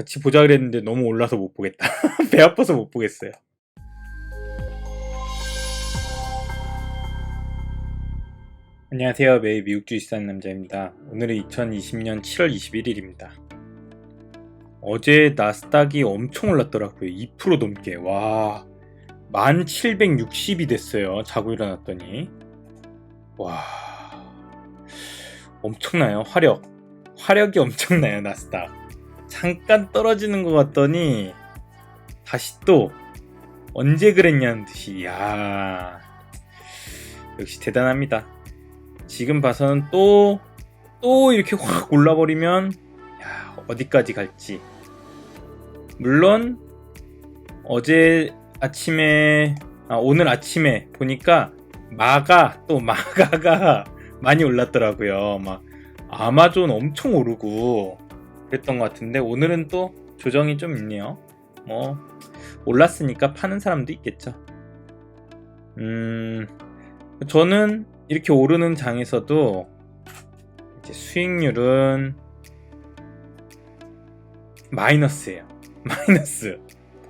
같이 보자 그랬는데 너무 올라서 못 보겠다. 배 아파서 못 보겠어요. 안녕하세요. 매일 미국 주식 사는 남자입니다. 오늘은 2020년 7월 21일입니다. 어제 나스닥이 엄청 올랐더라고요. 2% 넘게. 와. 1760이 됐어요. 자고 일어났더니. 와. 엄청나요. 화력. 화력이 엄청나요. 나스닥. 잠깐 떨어지는 것 같더니 다시 또 언제 그랬냐는 듯이 야 역시 대단합니다. 지금 봐서는 또, 또 이렇게 확 올라버리면, 야, 어디까지 갈지. 물론, 어제 아침에, 아, 오늘 아침에 보니까, 마가, 또 마가가 많이 올랐더라고요. 막, 아마존 엄청 오르고, 그랬던 것 같은데, 오늘은 또 조정이 좀 있네요. 뭐, 올랐으니까 파는 사람도 있겠죠. 음, 저는 이렇게 오르는 장에서도 수익률은 마이너스예요. 마이너스.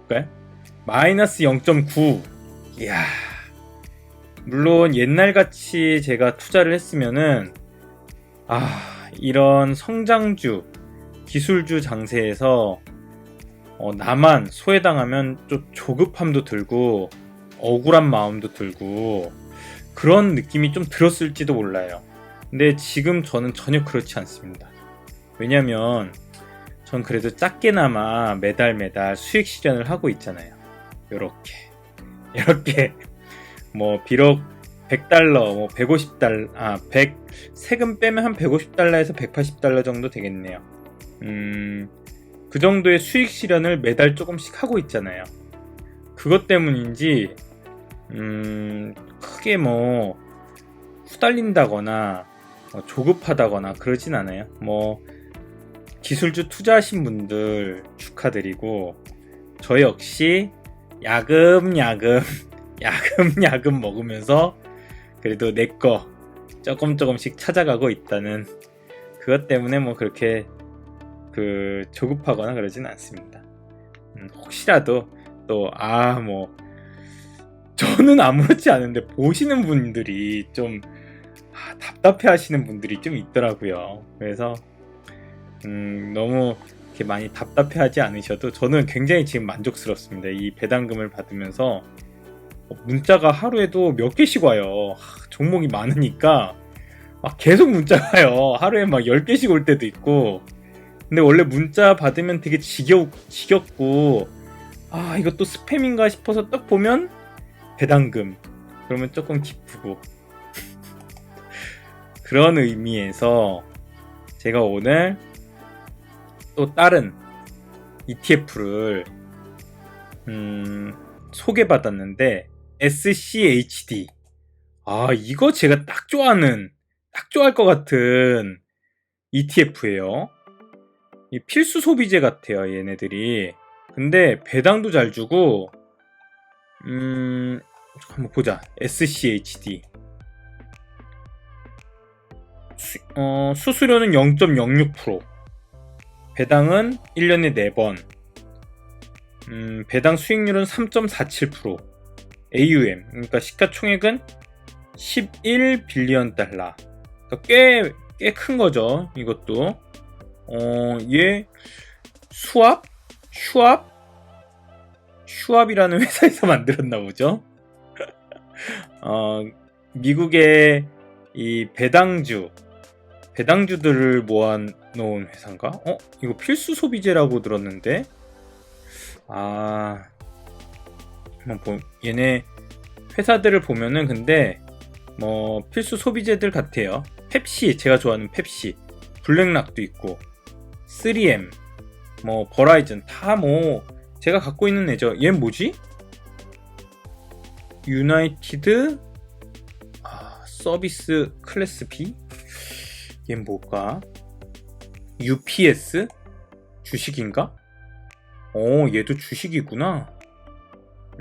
볼까요? 마이너스 0.9. 이야. 물론 옛날 같이 제가 투자를 했으면은 아, 이런 성장주, 기술주 장세에서 어, 나만 소외당하면 좀 조급함도 들고 억울한 마음도 들고 그런 느낌이 좀 들었을지도 몰라요. 근데 지금 저는 전혀 그렇지 않습니다. 왜냐면 전 그래도 작게나마 매달 매달 수익 실현을 하고 있잖아요. 요렇게. 이렇게 뭐 비록 100달러, 뭐 150달러, 아, 100 세금 빼면 한 150달러에서 180달러 정도 되겠네요. 음, 그 정도의 수익 실현을 매달 조금씩 하고 있잖아요. 그것 때문인지 음, 크게 뭐 후달린다거나 뭐 조급하다거나 그러진 않아요. 뭐 기술주 투자하신 분들 축하드리고 저 역시 야금야금 야금야금 먹으면서 그래도 내 거 조금 조금씩 찾아가고 있다는 그것 때문에 뭐 그렇게 그 조급하거나 그러진 않습니다. 음, 혹시라도 또 아 뭐 저는 아무렇지 않은데 보시는 분들이 좀 아, 답답해 하시는 분들이 좀 있더라고요. 그래서 음, 너무 이렇게 많이 답답해 하지 않으셔도 저는 굉장히 지금 만족스럽습니다. 이 배당금을 받으면서 문자가 하루에도 몇 개씩 와요. 하, 종목이 많으니까 막 계속 문자가 와요. 하루에 막 10개씩 올 때도 있고 근데 원래 문자 받으면 되게 지겨, 지겹고 아 이것도 스팸인가 싶어서 딱 보면 배당금. 그러면 조금 기쁘고. 그런 의미에서 제가 오늘 또 다른 ETF를 음, 소개받았는데 SCHD 아 이거 제가 딱 좋아하는 딱 좋아할 것 같은 ETF예요. 이 필수 소비재 같아요, 얘네들이. 근데 배당도 잘 주고, 음, 한번 보자. SCHD. 수, 어, 수수료는 0.06%. 배당은 1년에 4번. 음, 배당 수익률은 3.47%. AUM, 그러니까 시가총액은 11 빌리언 달러. 그러니까 꽤, 꽤 큰 거죠, 이것도. 어, 얘 수압? 슈압? 슈압이라는 회사에서 만들었나 보죠. 어, 미국의 이 배당주, 배당주들을 모아놓은 회사인가? 어? 이거 필수 소비재라고 들었는데? 아, 뭐, 얘네 회사들을 보면은 근데 뭐 필수 소비재들 같아요. 펩시, 제가 좋아하는 펩시, 블랙락도 있고, 3M, 뭐 버라이즌 다 뭐 제가 갖고 있는 애죠. 얘 뭐지? 유나이티드 아, 서비스 클래스 B? 얘 뭘까? UPS 주식인가? 어, 얘도 주식이구나.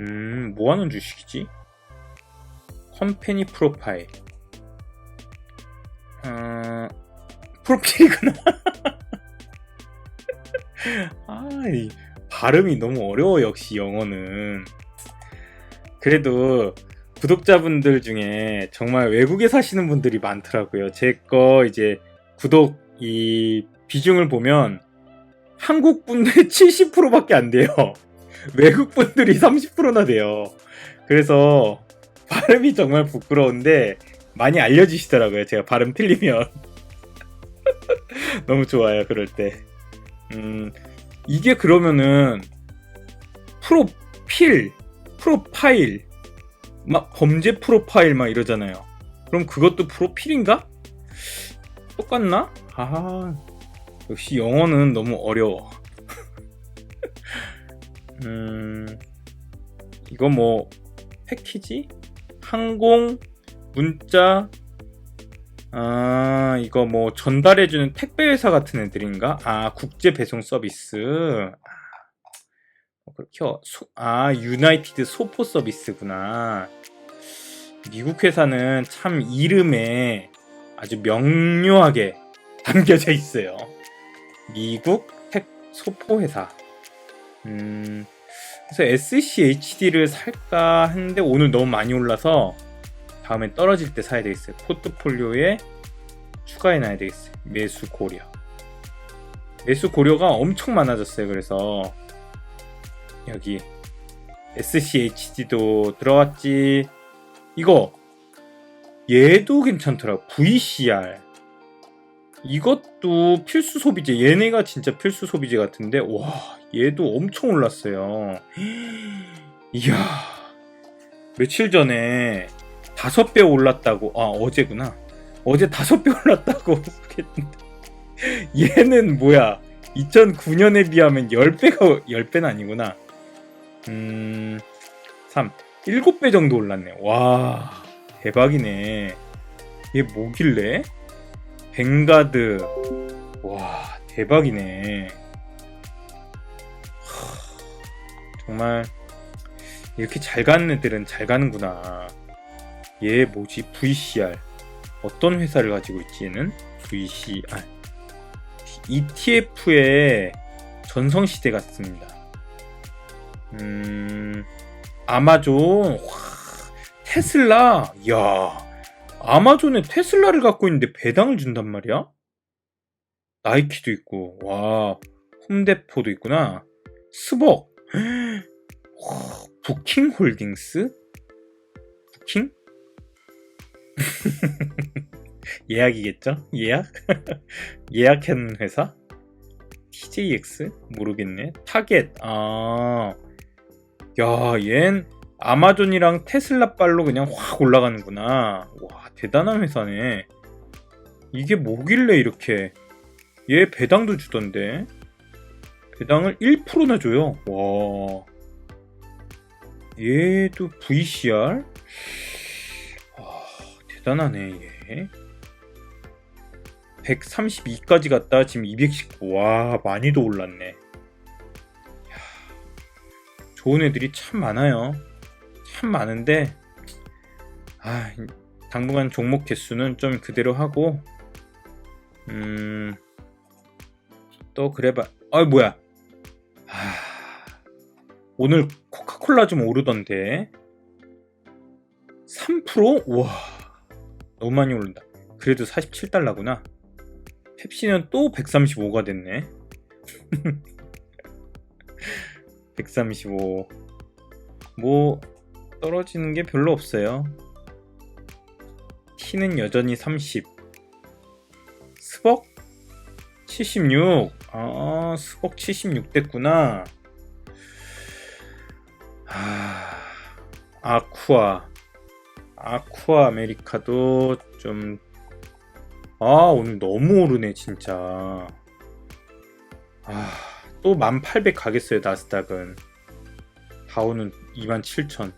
음, 뭐 하는 주식이지? 컴퍼니 프로파일. 어, 프로필이구나. 아, 이 발음이 너무 어려워, 역시 영어는. 그래도 구독자분들 중에 정말 외국에 사시는 분들이 많더라고요. 제 거 이제 구독 이 비중을 보면 한국 분들이 70%밖에 안 돼요. 외국 분들이 30%나 돼요. 그래서 발음이 정말 부끄러운데 많이 알려주시더라고요. 제가 발음 틀리면. 너무 좋아요, 그럴 때. 음, 이게 그러면은 프로필, 프로파일, 막 범죄 프로파일 막 이러잖아요. 그럼 그것도 프로필인가? 똑같나? 아, 역시 영어는 너무 어려워. 음, 이거 뭐 패키지? 항공, 문자, 아, 이거 뭐 전달해주는 택배 회사 같은 애들인가? 아, 국제 배송 서비스. 아, 그렇게 어- 소- 아, 유나이티드 소포 서비스구나. 미국 회사는 참 이름에 아주 명료하게 담겨져 있어요. 미국 택 소포 회사. 음, 그래서 SCHD를 살까 했는데 오늘 너무 많이 올라서 다음에 떨어질 때 사야 되겠어요. 포트폴리오에 추가해 놔야 되겠어요. 매수 고려. 매수 고려가 엄청 많아졌어요. 그래서 여기 SCHD도 들어갔지. 이거 얘도 괜찮더라. VCR. 이것도 필수 소비재. 얘네가 진짜 필수 소비재 같은데 와 얘도 엄청 올랐어요. 이야 며칠 전에 다섯 배 올랐다고. 아 어제구나. 어제 다섯 배 올랐다고. 얘는 뭐야? 2009년에 비하면 10배가 10배는 아니구나. 음 3, 7배 정도 올랐네. 와 대박이네. 얘 뭐길래? 벵가드. 와 대박이네. 하, 정말 이렇게 잘 가는 애들은 잘 가는구나 얘 뭐지? VCR 어떤 회사를 가지고 있지 얘는 VCR ETF의 전성시대 같습니다. 음 아마존 와, 테슬라. 야 아마존에 테슬라를 갖고 있는데 배당을 준단 말이야? 나이키도 있고 와 홈데포도 있구나. 스벅. 와, 부킹 홀딩스? 부킹 예약이겠죠? 예약? 예약한 회사? TJX? 모르겠네. 타겟. 아. 야, 얜 아마존이랑 테슬라 빨로 그냥 확 올라가는구나. 와, 대단한 회사네. 이게 뭐길래 이렇게. 얘 배당도 주던데. 배당을 1%나 줘요. 와. 얘도 VCR? 아, 대단하네, 얘. 132까지 갔다 지금 219. 와, 많이도 올랐네. 이야, 좋은 애들이 참 많아요. 참 많은데, 아, 당분간 종목 개수는 좀 그대로 하고, 음, 또 그래봐. 아, 뭐야. 아, 오늘 코카콜라 좀 오르던데. 3%? 우와. 너무 많이 오른다. 그래도 47달러구나. 펩시는 또 135가 됐네. 135. 뭐, 떨어지는 게 별로 없어요. T는 여전히 30. 스벅? 76. 아, 스벅 76 됐구나. 아, 아쿠아. 아쿠아 아메리카도 좀, 아, 오늘 너무 오르네, 진짜. 아, 또 1800 가겠어요, 나스닥은. 다우는 27000.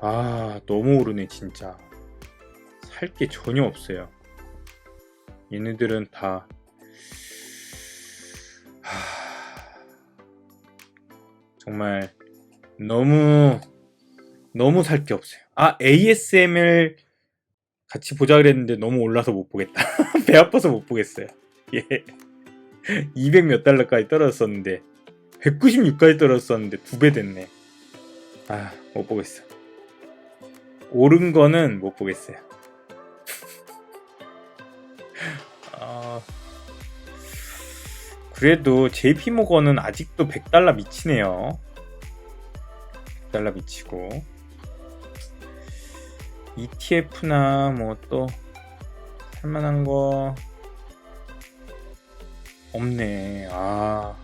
아, 너무 오르네, 진짜. 살 게 전혀 없어요. 얘네들은 다, 하... 정말, 너무, 너무 살 게 없어요. 아, ASMR 같이 보자 그랬는데 너무 올라서 못 보겠다. 배 아파서 못 보겠어요. 예. 200 몇 달러까지 떨어졌었는데 196까지 떨어졌었는데 두 배 됐네. 아, 못 보겠어. 오른 거는 못 보겠어요. 아, 그래도 JP 모건은 아직도 100달러 미치네요. 100달러 미치고 ETF나 뭐 또 할만한 거 없네. 아.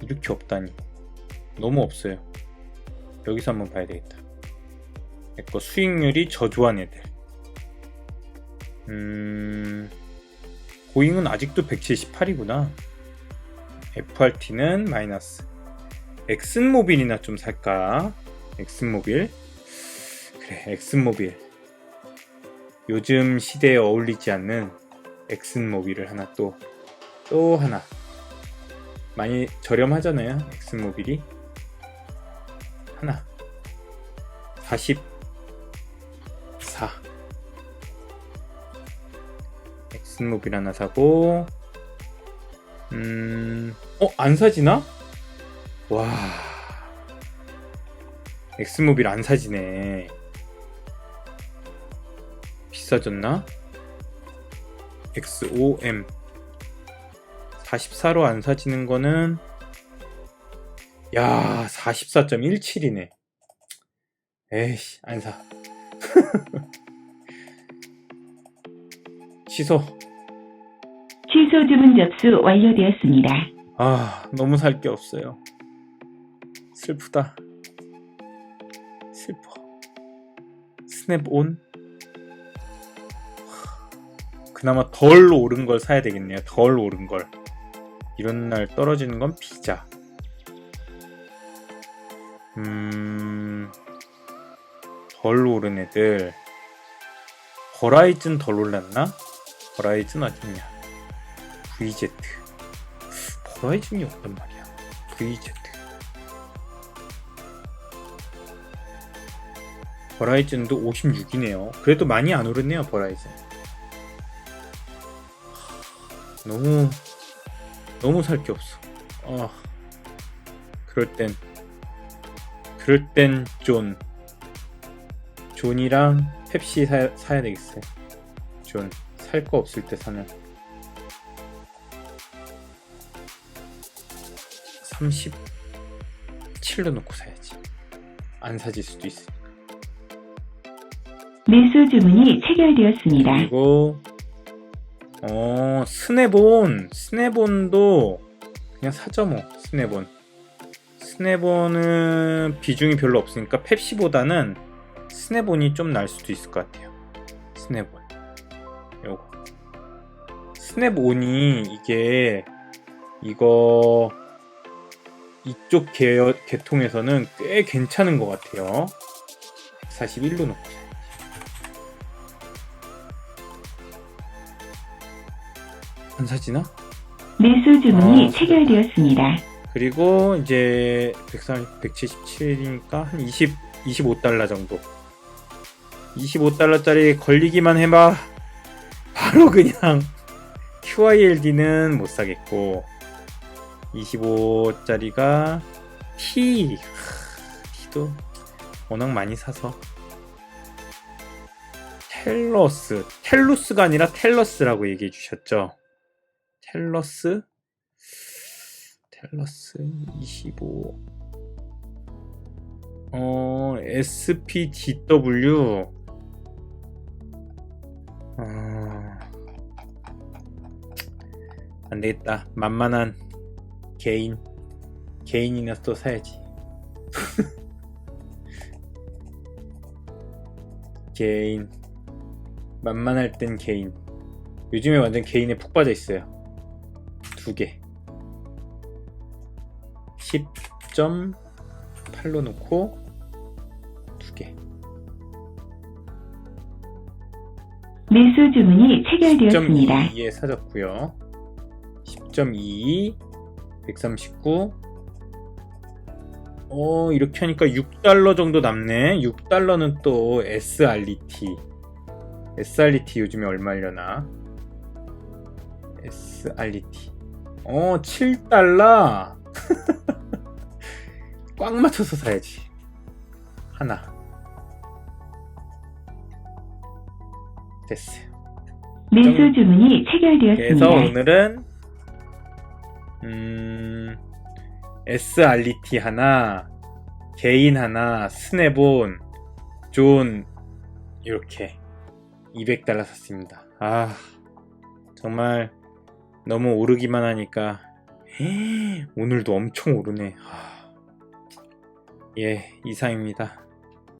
이렇게 없다니. 너무 없어요. 여기서 한번 봐야 되겠다. 내거 수익률이 저조한 애들. 음, 고잉은 아직도 178이구나. FRT는 마이너스. 엑슨모빌이나 좀 살까? 엑슨모빌. 그래, 엑슨모빌. 요즘 시대에 어울리지 않는 엑슨모빌을 하나 또, 또 하나. 많이 저렴하잖아요, 엑슨모빌이. 하나. 44. 엑슨모빌 하나 사고, 음, 어, 안 사지나? 와. 엑스모빌 안 사지네. 비싸졌나? XOM 44로 안 사지는 거는 야 44.17이네 에이씨 안 사. 취소. 취소 주문 접수 완료되었습니다. 아, 너무 살 게 없어요. 슬프다. 슬퍼. 스냅 온? 그나마 덜 오른 걸 사야 되겠네요. 덜 오른 걸. 이런 날 떨어지는 건 피자. 음, 덜 오른 애들. 버라이즌 덜 올랐나? 버라이즌 어딨냐? VZ. 버라이즌이 없단 말이야. VZ. 버라이즌도 56이네요. 그래도 많이 안 오르네요, 버라이즌. 너무, 너무 살 게 없어. 아, 그럴 땐, 그럴 땐 존. 존이랑 펩시 사, 사야 되겠어요. 존. 살 거 없을 때 사면. 37로 놓고 사야지. 안 사질 수도 있으니까. 매수 주문이 체결되었습니다. 그리고 어 스네본. 스네본도 그냥 사죠 뭐. 스네본. 스네본은 비중이 별로 없으니까 펩시보다는 스네본이 좀 날 수도 있을 것 같아요. 스네본. 요거. 스네본이 이게 이거 이쪽 계, 계통에서는 꽤 괜찮은 것 같아요. 141로 놓고 사요 안 사지나? 매수 주문이 아, 체결되었습니다. 그리고 이제 140, 177이니까 한 20, 25달러 정도. 25달러짜리 걸리기만 해봐. 바로 그냥 QILD는 못 사겠고 25짜리가 T 하, T도 워낙 많이 사서 텔러스 텔루스가 아니라 텔러스라고 얘기해 주셨죠. 텔러스 텔러스 25 어, SPGW 어, 안 되겠다. 만만한 개인 개인이나 또 사야지. 개인 만만할 땐 개인. 요즘에 완전 개인에 푹 빠져 있어요. 두 개. 10.8로 놓고 두 개. 매수 주문이 체결되었습니다. 10.2에 사졌고요. 10.2, 139. 어, 이렇게 하니까 6달러 정도 남네. 6달러는 또 SRET. SRT 요즘에 얼마려나? SRT. 어, 7달러? 꽉 맞춰서 사야지. 하나. 됐어요. 매수 주문이 그래서 체결되었습니다. 오늘은 음, SRT 하나, 개인 하나, 스네본, 존 이렇게 200달러 샀습니다. 아 정말 너무 오르기만 하니까 오늘도 엄청 오르네. 아, 예 이상입니다.